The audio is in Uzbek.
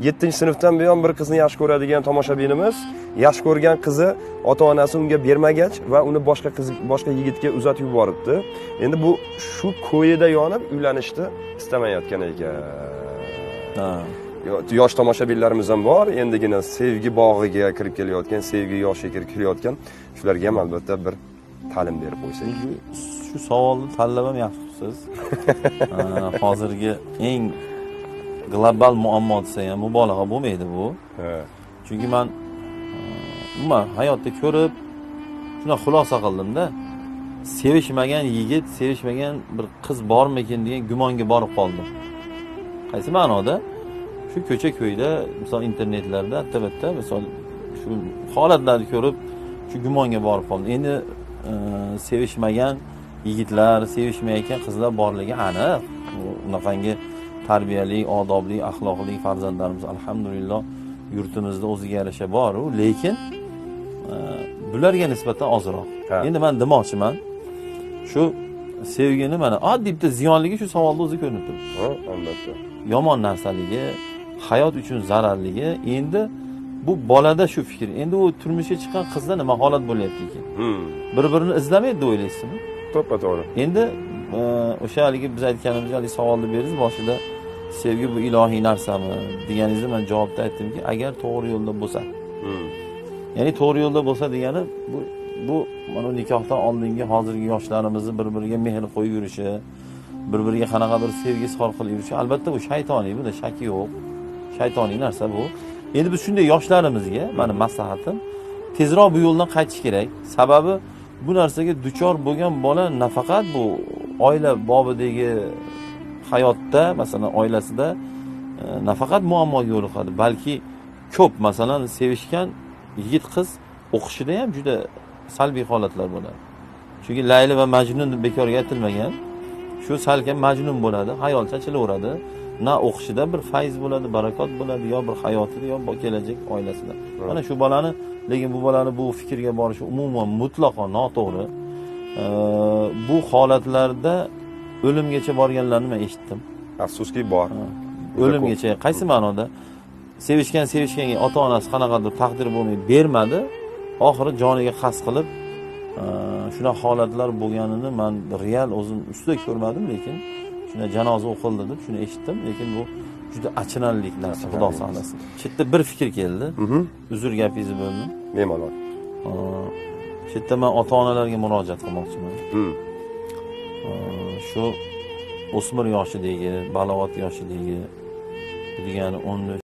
yettinchi sinfdan buyon bir qizni yaxshi ko'radigan tomoshabinimiz yaxshi ko'rgan qizi ota onasi unga bermagach va uni boshqa qiz boshqa yigitga uzatib yuboribdi. Endi bu shu ko'yida yonib uylanishni istamayotgan ekan. Yosh tomoshabinlarimiz ham bor. Endigina sevgi bog'iga kirib kelayotgan sevgi yoshiga kirib kelayotgan shularga ham albatta bir ta'lim berib qo'ysak. Shu savolni tanlab ham yaxshi qilibsiz hozirgi eng global muammo desak ham mubolag'a bo'lmaydi bu. Chunki man e, umuman hayotda ko'rib shunday xulosa qildimda. Sevishmagan yigit sevishmagan bir qiz bormikin degan gumonga borib qoldim. Qaysi ma'noda? Shu ko'cha ko'yda misol internetlarda albatta misol shu holatlarni ko'rib shu gumonga borib qoldim. Endi e, sevishmagan yigitlar sevishmayotgan qizlar borligi aniq. Unaqangi tarbiyali odobli axloqli farzandlarimiz. Alhamdulillah yurtimizda o'ziga yarasha boru lekin e, bularga nisbatan ozroq. Endi man demoqchiman shu sevgini mana oddiy bitta ziyonligi shu savolni o'zi ko'rinib turibdi. Albatta. Yomon narsaligi hayot uchun zararligi endi bu bolada shu fikr endi u turmushga chiqqan qizda nima holat bo'lyapti ekan Hmm. bir birini izlamaydi deb o'ylaysizmi? To'ppa to'g'ri. Endi e, o'sha haligi biz aytganimiz haligi savolni berdingiz boshida sevgi bu ilohiy narsami deganingizda man javobda aytdimki agar to'g'ri yo'lda bo'lsa. Hmm. ya'ni to'g'ri yo'lda bo'lsa degani bu bu mana nikohdan oldingi hozirgi yoshlarimizni bir biriga mehr qo'yib yurishi bir biriga qanaqadir sevgi izhor qilib yurishi albatta bu shaytoniy bunda shak yo'q. Shaytoniy narsa bu. Endi biz shunday yoshlarimizga mani maslahatim tezroq bu yo'ldan qaytish kerak. Sababi bu narsaga duchor bo'lgan bola nafaqat bu oila bobidagi hayotda masalan oilasida e, nafaqat muammoga yo'liqadi balki ko'p masalan sevishgan yigit qiz o'qishida ham juda salbiy holatlar bo'ladi. Chunki layli va majnun deb bekorga aytilmagan. Shu salkam majnun bo'ladi hayolcha achilaveradi na o'qishida bir fayz bo'ladi barakot bo'ladi yo bir hayotida yo kelajak oilasida. Mana shu bolani lekin bu bolani bu fikrga borishi umuman mutlaqo noto'g'ri. E, bu holatlarda o'limgacha borganlarni man eshitdim. Afsuski bor. O'limgacha qaysi ma'noda? Sevishgan sevishganga ota onasi qanaqadir taqdir bo'lmay bermadi oxiri joniga qasd qilib shunaqa holatlar bo'lganini man real o'zim ustida ko'rmadim lekin shunday janoza o'qildi deb shuni eshitdim. Lekin bu juda achinarli narsa xudo saqlasin shu yerda bir fikr keldi. Mhm. uzr gapingizni bo'ldim bemalol. Yerda man ota onalarga murojaat qilmoqchiman. Hmm. Shu o'smir yoshidagi balog'at yoshidagi degani o'n